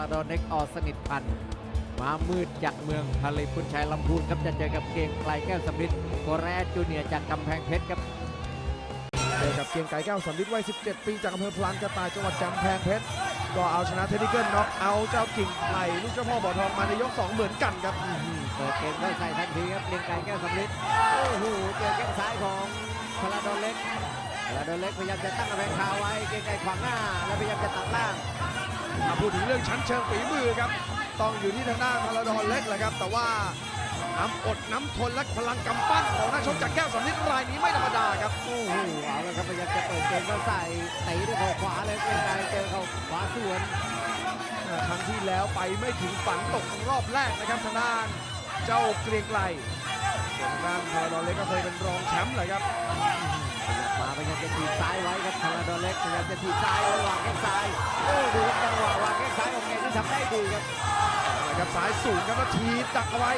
ราดอนเล็กอสนิทพันธ์มามืดจากเมืองทะเลพุนชัยลำพูนครับจะเจอกับเกรียงไกลแก้วสำริดโคแรดจูเนียร์จากกำแพงเพชรครับเจอกับเกรียงไก่แก้วสัมฤทธิ์วัย 17 ปีจากอำเภอพลานกระต่ายจังหวัดกำแพงเพชรก็เอาชนะเทนนิเกิลน็อกเอาท์เจ้ากิ่งไผ่ลูกเจ้าพ่อบ่อทองมาในยก 2 เหมือนกันครับเปิดเกมได้ใส่ทันทีครับเกรียงไกลแก้วสำริดโอ้โหเจอแข้งซ้ายของพลาดอนเล็กพลาดอนเล็กพยายามจะตั้งกำแพงคาไว้เกรียงไกลขวางหน้า แล้วพยายามจะตัดล่าง ถ้าพูดถึงเรื่องชั้นเชิงฝีมือครับ ต้องอยู่ที่ทางด้านพาราดอนเล็กแหละครับ แต่ว่าน้ำอดน้ำทนและพลังกำปั้นของนักชกจากแก้วสัมฤทธิ์รายนี้ไม่ธรรมดาครับโอ้โหเอาละครับพยายามจะเปิดเกมก็ใส่ตีด้วยเข่าขวาเลยเกรียงไกลเจอเข่าขวาสวนครั้งที่แล้วไปไม่ถึงฝันตกรอบแรกนะครับทางด้านเจ้าเกรียงไกรส่วนทางด้านพาราดอนเล็กก็เคยเป็นรองแชมป์เลยครับ มาพยายามจะถีบซ้ายไว้ครับพลาดอเล็กพยายามจะถีบซ้ายแล้ววางแข้งซ้ายโอ้ดูครับจังหวะวางแข้งซ้ายของแกที่ทำได้ดีครับนะครับสายสูงครับแล้วทีบดักเอาไว้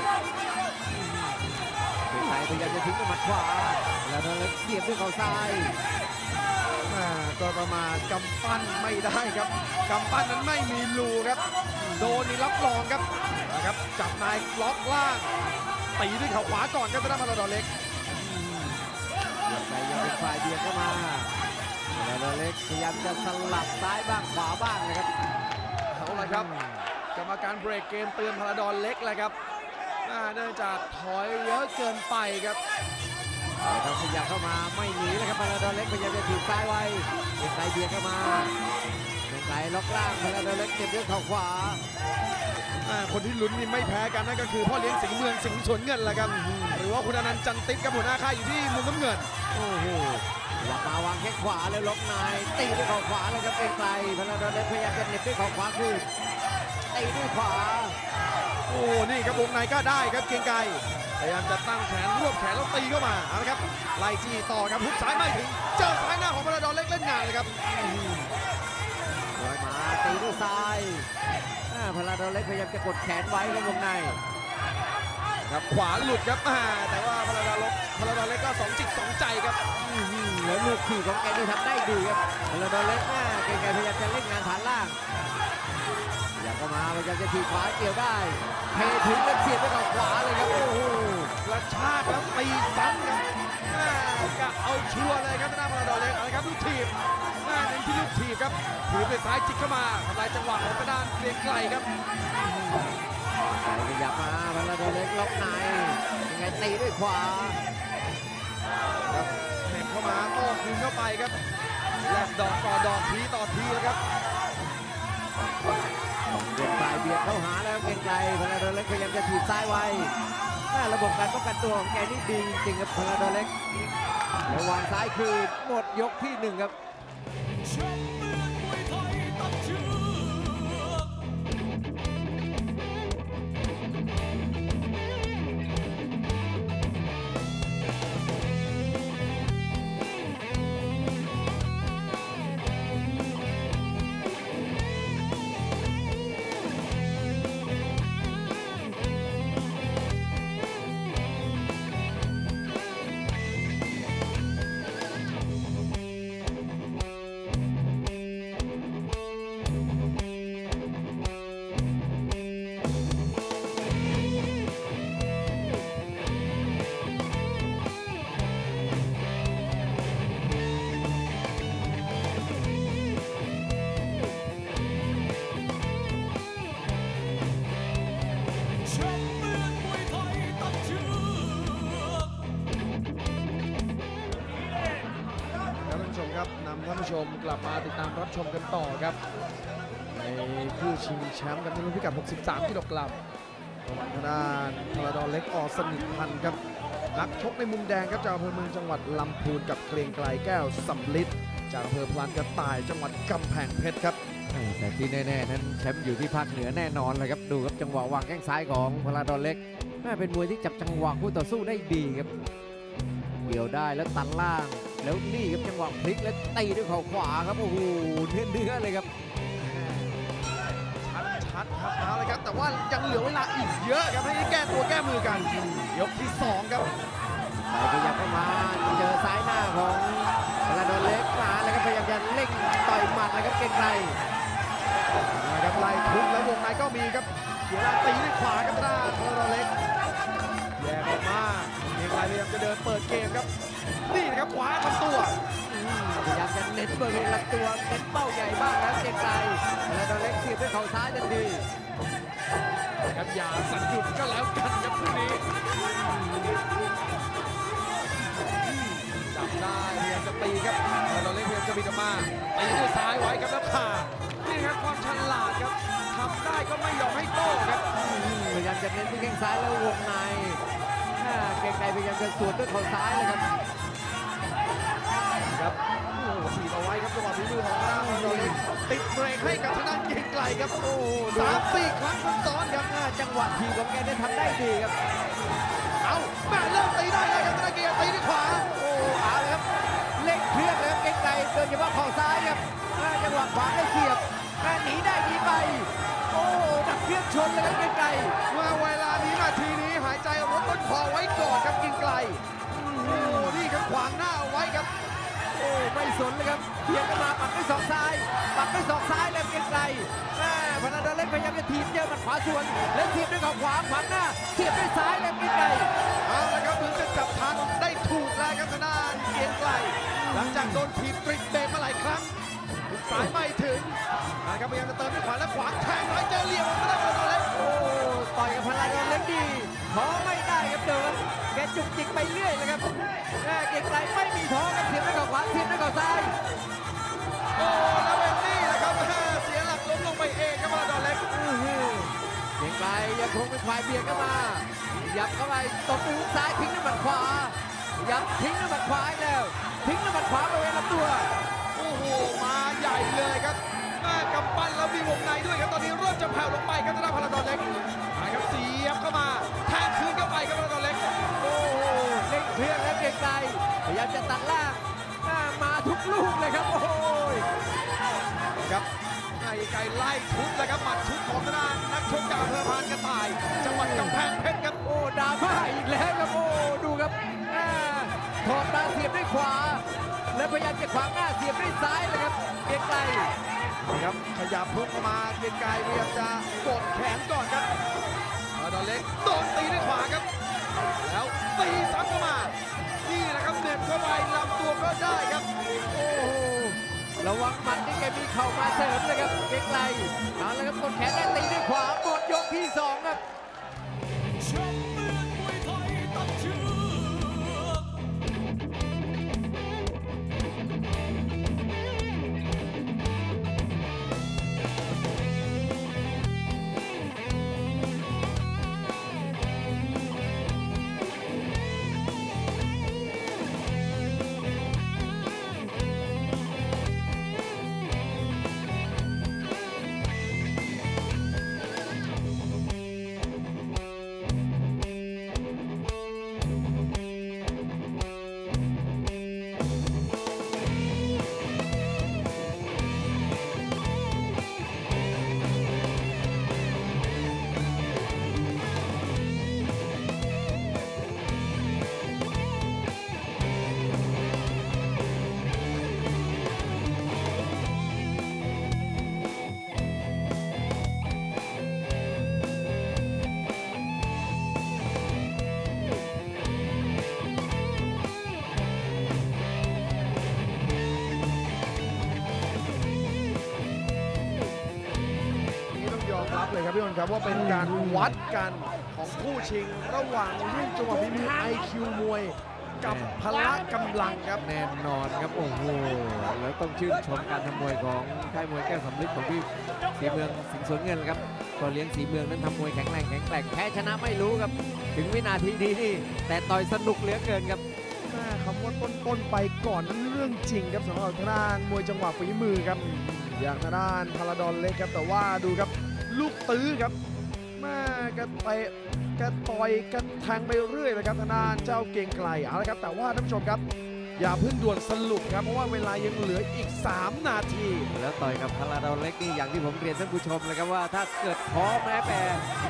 เกรียงไกลพยายามจะทิ้งด้วยหมัดขวาพลาดอนเล็กเสียบด้วยเข่าซ้ายก็ประมาณกำปั้นไม่ได้ครับกำปั้นนั้นไม่มีรูครับ โดนนี่รับรองครับนะครับจับนายล็อกล่างตีด้วยเข่าขวาก่อนครับทางด้าพาราดอเล็ก เกรียงไกลยังเป็นฝ่ายเบียดเข้ามาพลาดอนเล็กพยายามจะสลับซ้ายบ้างขวาบ้างนะครับเอาละครับกรรมการเบรกเกมเตือนพาราดอนเล็กเลยครับอ่าเนื่องจากถอยเยอะเกินไปครับเอาละครับขยับเข้ามาไม่หนีนะครับพลาดอนเล็กพยายามจะถีบซ้ายไว้เกรียงไกลเบียดเข้ามาเกรียงไกลล็อกล่างพลาดอนเล็กเก็บด้วยเข่าขวาอ่า คนที่ลุ้นนี่ไม่แพ้กันนั่นก็คือพ่อเลี้ยงสิงห์เมืองสิงห์สวนเงินแหละครับ หรือว่าคุณอนันต์จันติดกับหัวหน้าค่ายอยู่ที่มุมน้ำเงิน โอ้โหหลับมาวางแข้งขวาแล้วล็อกในตีด้วยเข่าขวาเลยครับเกรียงไกลพลาดอนเล็กพยายามจะเหน็บด้วยเข่าขวาคืนตีด้วยขวา โอ้นี่ครับวงในก็ได้ครับเกรียงไกรพยายามจะตั้งแขนรวบแขนแล้วตีเข้ามาเอาละครับไล่จี้ต่อครับหุกซ้ายไม่ถึง เจอซ้ายหน้าของพาราดอนเล็กเล่นงานเลยครับลอยมาตีด้วยซ้ายอ่า พลาดอนเล็กพยายามจะกดแขนไว้ครับวงใน ครับขวาหลุดครับอ่าแต่ว่าพาราดอนเล็กพาราดอนเล็กก็สองจิตสองใจครับอื้อหือแล้วลูกขี่ของแกนี่ทำได้ดีครับพลาดอนเล็กอ่าเกรียงไกรพยายามจะเล่นงานฐานล่างอยากเข้ามาพยายามจะถีบขวาเกี่ยวได้เทถึงแล้วเสียบด้วยเข่าขวาเลยครับโอ้โหกระชากแล้วตีซ้ำครับแม่กะเอาชัวร์เลยครับทางด้านพาราดอนเล็กเอาละครับลูกถีบ แม่เน้นที่ลูกถีบครับถีบด้วยซ้ายจิกเข้ามาทำลายจังหวะของทางด้านเกรียงไกรครับไกขยับมาพลาดอนเล็กล็อกในยังไงตีด้วยขวาครับเหน็บเข้ามาโต้คืนเข้าไปครับแลกดอกต่อดอกทีต่อทีแล้วครับเบียดปลายเบียดเข้าหาแล้วเกรียงไกรพลาดอนเล็กพยายามจะถีบซ้ายไว้แม่ระบบการป้องกันตัวของแกนี่ดีจริงๆครับพลาดอนเล็กแล้ววางซ้ายคือหมดยกที่หนึ่งครับ แกลับมาติดตามรับชมกันต่อครับ ในคู่ชิงแชมป์กันในรุ่นพิกัด 63 กิโลกรัมระว่างทางด้านพลาดอนเล็กออสนิทพันธ์ครับ นักชกในมุมแดงครับจากอำเภอเมืองจังหวัดลำพูนกับเกรียงไกรแก้วสำลิดจากอำเภอพลานกระต่ายจังหวัดกำแพงเพชรครับแต่ที่แน่ๆนั้นแชมป์อยู่ที่ภาคเหนือแน่นอนเลยครับดูครับจังหวะวางแข้งซ้ายของพลาดอนเล็กแม่เป็นมวยที่จับจังหวะคู่ต่อสู้ได้ดีครับ เกี่ยวได้แล้วตันล่าง แล้วนี่ครับจังหวะพลิกแล้วตีด้วยเข่าขวาครับโอ้โหเนื้อเนื้อๆเลยครับชัดชัดๆครับเอาเลยครับ แต่ว่ายังเหลือเวลาอีกเยอะครับให้ได้แก้ตัวแก้มือกัน ยกที่ 2 ครับไปขยับเข้ามาเจอซ้ายหน้าของพลาดอนเล็กมาแล้วก็พยายามจะเล่งต่อยหมัดเลยครับเก่งไกรนะครับไล่ทุบแล้ววงมีครับเสียหลักตีด้วยขวาครับทางด้านพลาดอนเล็กแยกออกมาเกียงไกรพยายามจะเดินเปิดเกมครับ นี่นะครับขวาทำตัวพยายามจะเน้นบริเวณลำตัวเน้นเป้าใหญ่มากแล้วเกรียงไกรแล้วตอนเล็กเสียบด้วยเข่าซ้ายทันทีครับอย่าสั่นหยุดก็แล้วกันครับคู่นี้จับได้พยายามจะตีครับพลาดอนเล็กพยายามจะบิดออกมาตีด้วยซ้ายไว้ครับแล้วผ่านี่ครับความฉลาดครับทำได้ก็ไม่ยอมให้โต้ครับพยายามจะเน้นที่แข้งซ้ายแล้ววงในอ่าเกรียงไกรพยายามจะสวนด้วยเข่าซ้ายเลยครับครับ โอ้โหถีบเอาไว้ครับจังหวะฝีมือของทางด้านพลาดอนเล็กติดเบรกให้กับทางด้านเกียงไกรครับโอ้โหสามสี่ครั้งซ้อนๆครับอ่าจังหวะทีของแกได้ทำได้ดีครับ เอาแม่เริ่มตีได้เลยครับทางด้านเกียงไกรตีด้วยขวาโอ้เอาเลยครับเล่งเครื่องเลยครับเกรียงไกรโดยเฉพาะเข่าซ้ายครับอ่าจังหวะขวาได้เสียบอ่าหนีได้หนีไป โอ้ดับเครื่องชนเลยครับเกรียงไกรว่าเวลานี้นาทีนี้หายใจรถต้นคอไว้ก่อนครับกินไกลโอ้โหนี่ครับขวางหน้าเอาไว้ครับ โอ้ไม่สนเลยครับเบียดกันมาปักด้วยศอกซ้ายปักด้วยศอกซ้ายเลยเกรียงไกรแม่พนันดาเล็กพยายามจะถีบเจอหมัดขวาสวนแล้วเสียบด้วยเข่าขวาขวางหน้าเสียบด้วยซ้ายเลยเกรียงไกรเอาละครับถึงจะจับทางได้ถูกแล้วครับทางด้านเกียงไกลหลังจากโดนถีบตริกเบรกมาหลายครั้งสายไม่ถึงนะครับพยายามจะเติมด้วยขวาและขวางแทงซ้ายเจอเหลี่ยมของทางด้านพลังเล็กโอ้ต่อยกับพลัง จุกจิกไปเรื่อยเลยครับแม่เกรียงไกรไม่มีท้อครับเสียบด้วยเข่าขวาเสียบด้วยเข่าซ้ายโอ้แล้วเป็นนี่แหละครับแม่เสียหลักล้มลงไปเองครับพลังดอนเล็กอื้อหือเกรียงไกรยังคงเป็นฝ่ายเบียดเข้ามายับเข้าไปตบด้วยฮุกซ้ายทิ้งด้วยหมัดขวายับทิ้งด้วยหมัดขวาอีกแล้วทิ้งด้วยหมัดขวาบริเวณลำตัวโอ้โหมาใหญ่เลยครับแม่กำปั้นแล้วมีวงในด้วยครับตอนนี้เริ่มจะแผ่วลงไปครับทางด้านพลังดอนเล็กมาครับเสียบเข้ามาแทงคืนเข้าไปครับพลังดอนเล็กโอ้โห เล่งเครื่องแล้วเกรียงไกรพยายามจะตัดล่างอ่ามาทุกลูกเลยครับ โอ้โหครับไก่ไก่ไล่ทุบเลยครับหมัดชุดของทางด้านนักชกจากอำเภอพานกระต่าย จังหวัดกำแพงเพชรครับโอ้ดราม่าอีกแล้วครับโอ้ดูครับอ่าถอดมาเสียบด้วยขวา แล้วพยายามจะขวางหน้าเสียบด้วยซ้ายเลยครับเกรียงไกรครับขยับพุ่งเข้ามาเกียงไกรพยายามจะกดแขนก่อนครับพลังดอนเล็กโดนตีด้วยขวาครับ แล้วตีซ้ำเข้ามา นี่แหละครับเหน็บเข้าไปลำตัวก็ได้ครับ โอ้โหระวังหมัดที่แกมีเข่ามาเสริมเลยครับเกรงไกลเอาละครับกดแขนได้ตีด้วยขวาหมดยกที่สอง ครับพี่อนครับว่าเป็นการวัดกันของคู่ชิง ระหว่างรุ่งจังหวะฝีมือไอคิวมวย กับพละกำลังครับ แน่นอนครับ โอ้โห แล้วต้องชื่นชมการทำมวยของค่ายมวยแก้วสำลิดของพี่สีเมืองสิงห์สวนเงินครับก็เลี้ยงสีเมืองนั้นทำมวยแข็งแรงแข็งแกร่งแพ้ชนะไม่รู้ครับ ถึงวินาทีนี้นี่แต่ต่อยสนุกเหลือเกินครับแม่คำว่าต้นๆไปก่อนนั้นเรื่องจริงครับสำหรับทางด้านมวยจังหวะฝีมือครับ อย่างทางด้านพาราดอนเล็กครับแต่ว่าดูครับ ลูกตื้อครับแม่กระเตะกระต่อยกระแทงไปเรื่อยเลยครับทางด้านเจ้าเก่งไกลเอาละครับ แต่ว่าท่านผู้ชมครับ อย่าเพิ่งด่วนสรุปครับเพราะว่าเวลายังเหลืออีก 3 นาที แล้วต่อยกับพาราดอนเล็กนี่อย่างที่ผมเรียนท่านผู้ชมเลยครับว่าถ้าเกิดท้อแม้แต่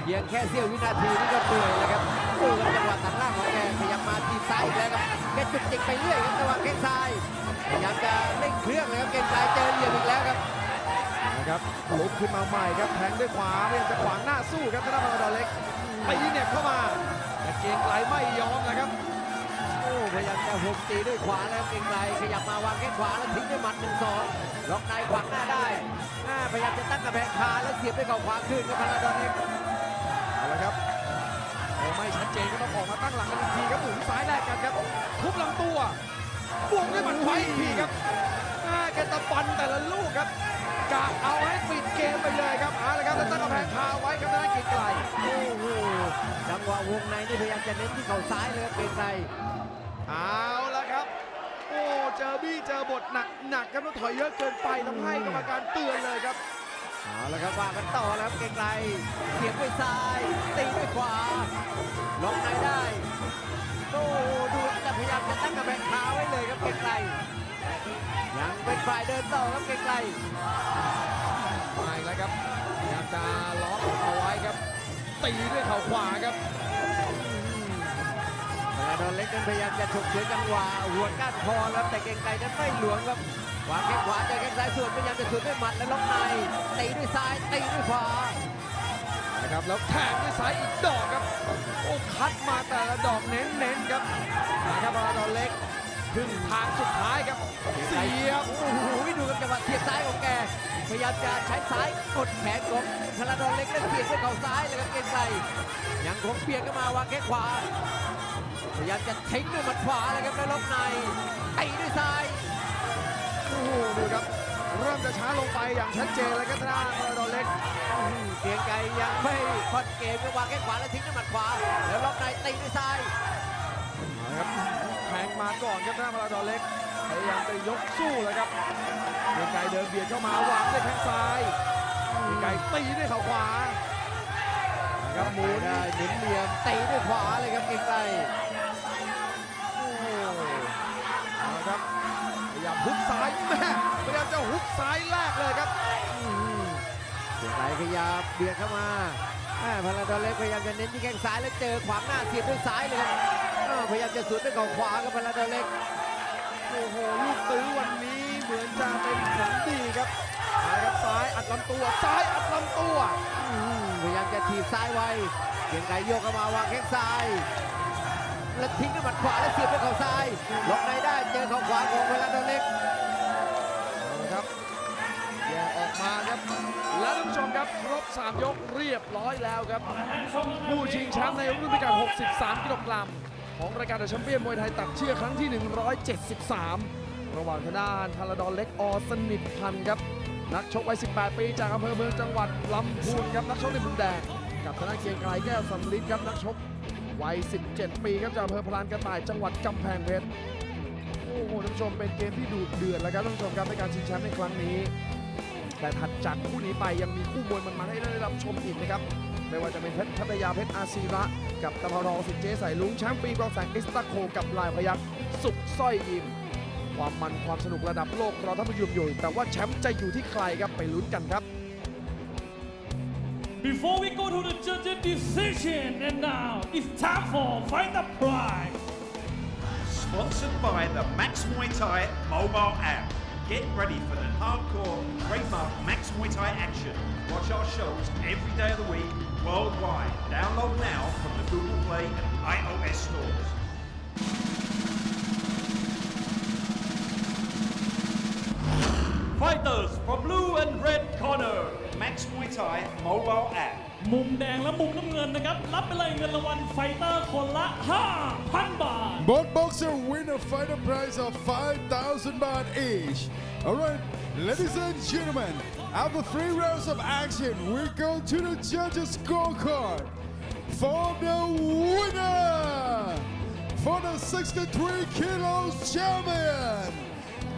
เพียงแค่เสี้ยววินาทีนี่ก็เหนื่อยเลยครับดูครับจังหวะตัดล่างของแกพยายามมาทีบซ้ายอีกแล้วครับแกจุกจิกไปเรื่อยครับจังหวะแข้งซ้ายพยายามจะเร่งเครื่องเลยครับเกรียงไกรเจอเหลี่ยมอีกแล้วครับ คนะครับลุกขึ้นมาใหม่ครับแทงด้วยขวาพยายามจะขวางหน้าสู้ครับทางด้านพาราดอนเล็กตีเหน็บเข้ามาแต่เกรียงไกรไม่ยอมนะครับโอ้พยายามจะหุบตีด้วยขวาแล้วเก่งไรขยับมาวางแข้งขวาแล้วทิ้งด้วยหมัดหนึ่งสองล็อกในขวางหน้าได้อ่าพยายามจะตั้งกระแพงคาแล้วเสียบด้วยเข่าขวาขึ้นกับพาราดอนเล็กเอาละครับพอไม่ชัดเจนก็ต้องออกมาตั้งหลักกันอีกทีครับหมุนซ้ายแรกกันครับทุบลำตัวบวกด้วยหมัดขวาอีกทีครับอ่าแกตะปันแต่ละลูกครับ กะเอาให้ปิดเกมไปเลยครับเอาละครับแล้วตั้งกำแพงคาไว้ครับทางด้านเกรียงไกรโอ้โหจังหวะวงในนี่พยายามจะเน้นที่เข่าซ้ายเลยครับเก่งไรเอาละครับ โอ้เจอบี้เจอบทหนักหนักครับแล้วถอยเยอะเกินไปทำให้กรรมการเตือนเลยครับ เอาละครับว่ากันต่อแล้วครับเก่งไรเสียบด้วยซ้ายตีด้วยขวาล็อกในได้โอ้โหดูจะพยายามจะตั้งกระแพงคาไว้เลยครับเก่งไร ยังเป็นฝ่ายเดินต่อครับเก่งไมาอีกแล้วครับพยายามจะล็อกเอาไว้ครับ ตีด้วยเข่าขวาครับเวลาโดนเล็กนั้นพยายามจะฉกฉวยจังหวะหัวก้านคอแล้วแต่เก่งไก่นั้นไม่หลวมครับขวางแข้งขวาเจอแข้งซ้ายสวนพยายามจะสวนด้วยหมัดและล็อกในตีด้วยซ้ายตีด้วยขวานะครับแล้วแทงด้วยซ้ายอีกดอกครับโอ้คัดมาแต่ละดอกเน้นๆครับนะครับมาดอนเล็ก ถึงทางสุดท้ายครับ เสียบ โอ้โหดูกับจังหวะเสียบซ้ายของแก พยายามจะใช้ซ้ายกดแขนของพลาดอนเล็กแล้วเสียบด้วยเข่าซ้ายเลยครับเก่งไก่ยังคงเปลี่ยนเข้ามาวางแข้งขวา พยายามจะทิ้งด้วยหมัดขวาเลยครับแล้วล็อกในตีด้วยซ้าย โอ้โหดูครับ เริ่มจะช้าลงไปอย่างชัดเจนเลยครับทางด้านมาดอนเล็กอืมเกียงไก่ยังไม่คอนเกมก็วางแข้งขวาแล้วทิ้งด้วยหมัดขวา แล้วล็อกในตีด้วยซ้ายนะ ครับแทงมาก่อนครับหน้ามาราดอนเล็กพยายามจะยกสู้เลยครับเกียงไกรเดินเบียดเข้ามาวางด้วยแข้งซ้ายเกียงไกรตีด้วยเข่าขวาครับหมุนได้หมุนเหลี่ยมตีด้วยขวาเลยครับเกียงไก่โอ้โหเอาละครับพยายามฮุกซ้ายแม่พยายามจะฮุกซ้ายแรกเลยครับอืมเกียงไก่ขยับเบียดเข้ามาอ่าพลาดอนเล็กพยายามจะเน้นที่แข้งซ้ายแล้วเจอขวางหน้าเสียบด้วยซ้ายเลยครับ พยายามจะสวนด้วยเข่าขวาครับพลาดอนเล็ก โอ้โหลูกตื้อวันนี้เหมือนจะเป็นผลดีครับมาครับซ้ายอัดลำตัวซ้ายอัดลำตัวอืมพยายามจะถีบซ้ายไว้เกียงไก่โยกเข้ามาวางแข้งซ้าย แล้วทิ้งด้วยหมัดขวาแล้วเสียบด้วยเข่าซ้ายล็อกในได้เจอเข่าขวาของพลาดอนเล็ก เอาละครับแยกออกมาครับ แล้วท่านผู้ชมครับครบ 3 ยกเรียบร้อยแล้วครับ ผู้ชิงแชมป์ในรุ่นพิกัด 63 กิโลกรัม ของรายการเดอะแชมเปี้ยนมวยไทยตัดเชือกครั้งที่ 173 ระหว่างทางด้านพาราดอนเล็กอสนิทพันธ์ครับ นักชกวัย 18 ปีจากอำเภอเมืองจังหวัดลำพูนครับนักชกในมุมแดง กับทางด้านเกียงไกรแก้วสำลิดครับนักชกวัย 17 ปีครับจากอำเภอพลานกระต่ายจังหวัดกำแพงเพชรโอ้โหท่านผู้ชมเป็นเกมที่ดูเดือดแล้วครับท่านผู้ชมครับในการชิงแชมป์ในครั้งนี้ แต่ถัดจากคู่นี้ไปยังมีคู่มวยมันๆให้ได้รับชมอีกนะครับ ไม่ว่าจะเป็นเพชรพัทยาเพชรอาซีระ กับตะพารองสิทธิ์เจสายลุงแชมป์ปีกองแสงเอ็กซ์ตาโคกับลายพยักสุขสร้อยยิมความมันความสนุกระดับโลกรอท่านผู้ชมอยู่ แต่ว่าแชมป์จะอยู่ที่ใครครับไปลุ้นกันครับ Before we go to the judges decision and now it's time for Fight the Pride Sponsored by the Max Muay Thai mobile app. Get ready for the hardcore trademark Max Muay Thai action. Watch our shows every day of the week worldwide. Download now from the Google Play and iOS stores. Fighters from blue and red corner Max Muay Thai mobile app. มุมแดงและมุมน้ำเงินนะครับ รับไปเลยเงินรางวัลไฟเตอร์คนละ Both boxers win a fighter prize of 5,000 baht each. All right, ladies and gentlemen, after three rounds of action, we go to the judges' scorecard for the winner, for the 63 kilos champion,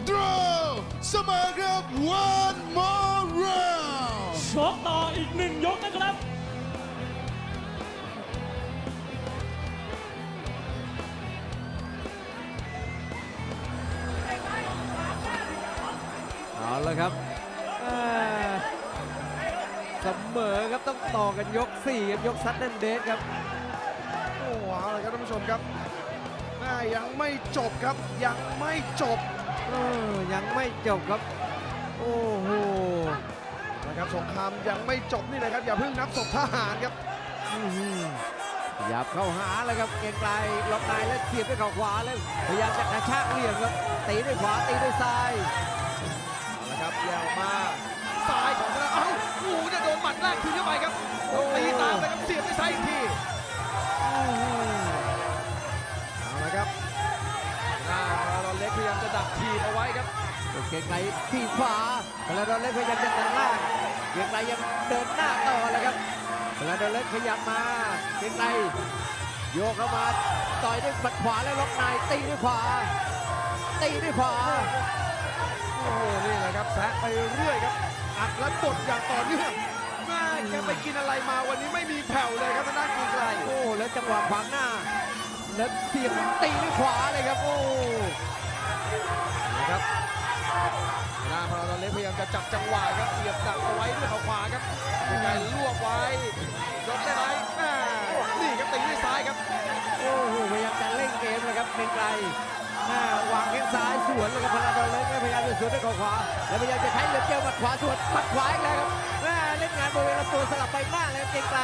Drew Samagrab 1 เอาละครับอ่าเสมอครับต้องต่อกันยก4ครับยกซัดเดนเดสครับโอ้ว้าวเลยครับท่านผู้ชมครับแม่ยังไม่จบครับยังไม่จบเออยังไม่จบครับ โอ้โหนะครับสงครามยังไม่จบนี่นะครับ อย่าเพิ่งนับศพทหารครับขยับเข้าหาเลยครับเกรียงไกรล็อกในแล้วเสียบด้วยเข่าขวาแล้วพยายามจะกระชากเหลี่ยมครับตีด้วยขวาตีด้วยซ้าย เอาละครับแยกออกมาซ้ายของธนาเอ้าโอ้โหจะโดนหมัดแรกคืนเข้าไปครับโดนตีตามเลยครับเสียบด้วยซ้ายอีกทีเอาละครับหน้าพาราดอนเล็กพยายามจะดักทีบเอาไว้ครับเกรียงไกรที่ขวาพลาดอนเล็กพยายามจะตัดล่างเกรียงไกรยังเดินหน้าต่อเลยครับพลาดอนเล็กขยับมาเกรียงไกรโยกเข้ามาต่อยด้วยหมัดขวาแล้วล็อกในตีด้วยขวาตีด้วยขวา โอ้โหนี่แหละครับแซะไปเรื่อยครับ อัดและกดอย่างต่อเนื่องแม่แกไปกินอะไรมาวันนี้ไม่มีแผ่วเลยครับทางด้านเกรียงไกรโอ้แล้วจังหวะขวางหน้า แล้วเสียบตีด้วยขวาเลยครับ โอ้นะครับหน้าพาราดอนเล็กพยายามจะจับจังหวะครับเสียบดักเอาไว้ด้วยเขาขวาครับเกรียงไกรลวกไว้ยกได้ไหมแม่นี่ครับตีด้วยซ้ายครับ โอ้โหพยายามจะเล่นเกมเลยครับเกรียงไกร หน้าวางแข้งซ้ายสวนเลยครับพลาดอนเล็กพยายามจะสวนด้วยเข่าขวา แล้วพยายามจะใช้เหลือเจอหมัดขวาสวนหมัดขวาอีกแล้วครับแม่เล่นงานบริเวณลำตัวสลับไปหน้าเลยครับเกรียงไกร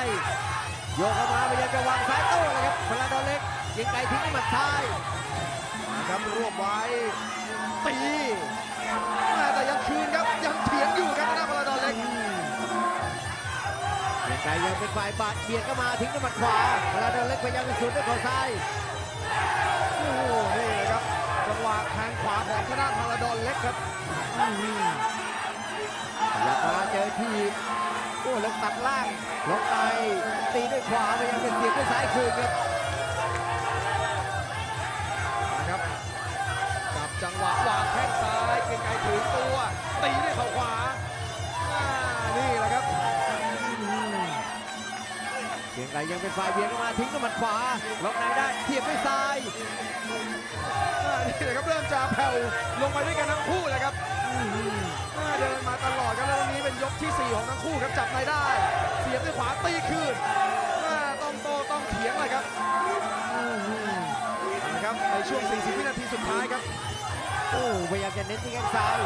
โยกเข้ามาพยายามจะวางซ้ายโต้เลยครับพลาดอนเล็กเกรียงไกรทิ้งด้วยหมัดซ้ายนะครับรวบไว้ตีแม่แต่ยังคืนครับยังเถียงอยู่ครับทางด้านพาราดอนเล็กเกรียงไกรยังเป็นฝ่ายบาดเบียดเข้ามาทิ้งด้วยหมัดขวาพลาดอนเล็กพยายามจะสวนด้วยเข่าซ้ายโอ้โหนี่เลยครับจังห วะแทงขวาของทางด้านพาราดอนเล็กครับอยากมาเจอทีบโอ้แล้วตัดล่างล็อกในตีด้วยขวาพยายามจะเสียบด้วยซ้ายคืนครับนะครับจับจังหวะวางแข้งซ้ายเกรียงไกรถือตัวตีด้วยเข่าขวาอ่า กียงไกรยังเป็นฝ่ายเบียดเข้ามาทิ้งด้วยหมัดขวาล็อกในได้เสียบด้วยซ้ายอ่านี่แหละครับเริ่มจะแผ่วลงมาด้วยกันทั้งคู่เลยครับอ่าเดินมาตลอดครับแล้ววันนี้เป็นยกที่4ของทั้งคู่ครับจับในได้ เสียบด้วยขวาตีคืนอ่าต้องโตต้องเถียงเลยครับนะครับในช่วง 40 วินาทีสุดท้ายครับโอ้พยายามจะเน้นที่แข้งซ้าย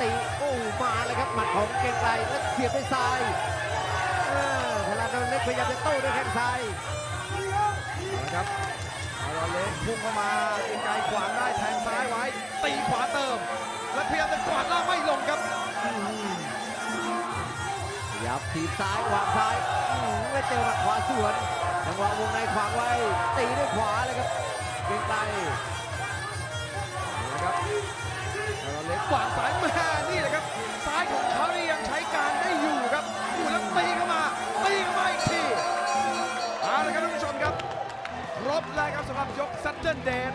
ตีโอ้มาเลยครับหมัดของเกียงไกรแล้วเสียบด้วยซ้ายเออพลา ดอนเล็กพยายามจะโต้ด้วยแข้งซ้ายนะครับเอาเราเล็กพุ่งเข้ามาเกรียงไกรขวางได้แทงซ้ายไว้ ตีขวาเติม แล้วพยายามจะกวาดล่างไม่ลงครับขยับทีบซ้ายวางซ้ายอื้อหือแล้วเจอหมัดขวาสวนจังหวะวงในขวางไว้ ตีด้วยขวาเลยครับเกียงไกรนะครับเอาเราเล็กขวางซ้ายแม่นี่แหละครับซ้ายของเขานี่ยังใช้การได้อยู่ครับดูแล้วตีเข้ามา บแล้วครับสำหรับยกซัตเทิลเดน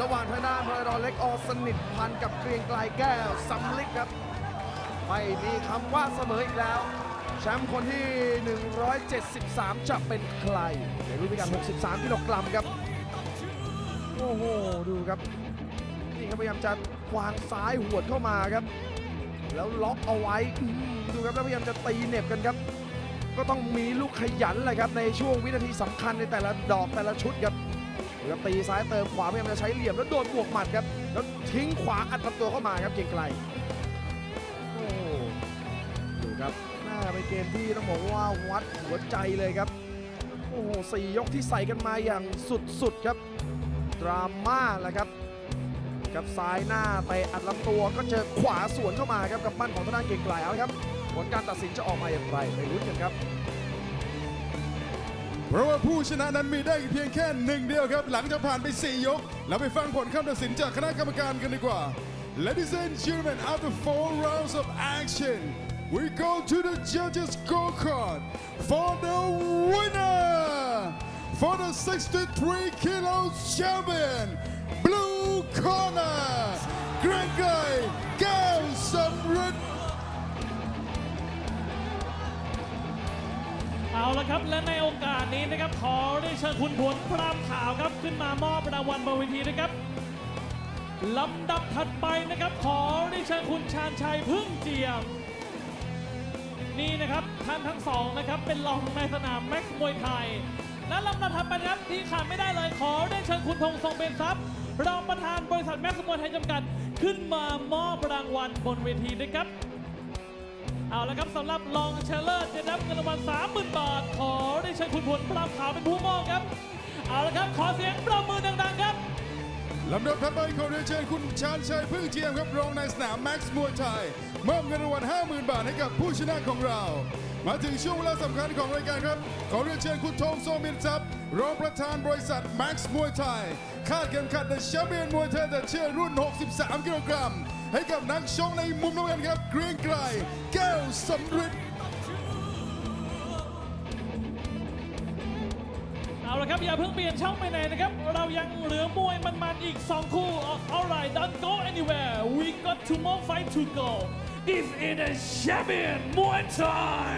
ระหว่างทางด้านพลดอนเล็กอสนิทพันกับเกรียงไกลแก้วสำลิกครับ ไม่มีคำว่าเสมออีกแล้ว แชมป์คนที่ 173 จะเป็นใคร ในรุ่นพิการ63 กิโลกรัมครับ โอ้โห ดูครับ นี่ครับพยายามจะวางซ้ายหวดเข้ามาครับ แล้วล็อกเอาไว้ ดูครับแล้วพยายามจะตีเน็บกันครับ ก็ต้องมีลูกขยันเลยครับในช่วงวินาทีสำคัญในแต่ละดอกแต่ละชุดครับดูครับตีซ้ายเติมขวาพยายามจะใช้เหลี่ยมแล้วโดนบวกหมัดครับแล้วทิ้งขวาอัดลำตัวเข้ามาครับเกรียงไกลโอ้ดูครับน่าเป็นเกมที่ต้องบอกว่าวัดหัวใจเลยครับโอ้โหสี่ยกที่ใส่กันมาอย่างสุดๆครับดราม่าแหละครับกับซ้ายหน้าไปอัดลำตัวก็เจอขวาสวนเข้ามาครับกับปั้นของทางด้านเก่งไกลเอาครับ ผลการตัดสินจะออกมาอย่างไรไปลุ้นกันครับ เพราะว่าผู้ชนะนั้นมีได้เพียงแค่หนึ่งเดียวครับ หลังจากผ่านไป 4 ยกเราไปฟังผลคำตัดสินจากคณะกรรมการกันดีกว่า Ladies and gentlemen after four rounds of action we go to the judges scorecard for the winner for the 63 kilo champion blue corner เกรียงไกรแก้วสำริด เอาละครับและในโอกาสนี้นะครับขอได้เชิญคุณผลพรามขาวครับขึ้นมามอบรางวัลบนเวทีนะครับลำดับถัดไปนะครับ ขอได้เชิญคุณชาญชัยพึ่งเจียม นี่นะครับท่านทั้งสองนะครับเป็นรองในสนามแม็กซ์มวยไทย และลำดับถัดไปนะครับที่ขาดไม่ได้เลยขอได้เชิญคุณธงทรงเป็นทรัพย์รองประธานบริษัทแม็กซ์มวยไทยจำกัด ขึ้นมามอบรางวัลบนเวทีด้วยครับ เอาละครับสำหรับรองเชลเลอร์จะได้รับเงินรางวัล30,000 บาท ขอได้เชิญคุณผลปราบขาวเป็นผู้มอบครับ เอาละครับขอเสียงปรบมือดังๆครับ ลำดับถัดไปขอเรียนเชิญคุณชาญชัยพึ่งเจียมครับรองในสนามแม็กซ์มวยไทยมอบเงินรางวัล50,000 บาทให้กับผู้ชนะของเรา มาถึงช่วงเวลาสำคัญของรายการครับ ขอเรียนเชิญคุณทงโซมินทรัพย์รองประธานบริษัทแม็กซ์มวยไทยคาดเข็มขัด The Champion มวยไทยแต่เชื่อรุ่น 63 กิโลกรัมให้กับนักชกในมุมน้ำเงินครับเกรียงไกรแก้วสำริด ครับอย่าเพิ่งเปลี่ยนช่องไปไหนนะครับ เรายังเหลือมวยมันๆอีก 2 คู่ alright don't go anywhere we got two more fight to go this is the champion Muay Thai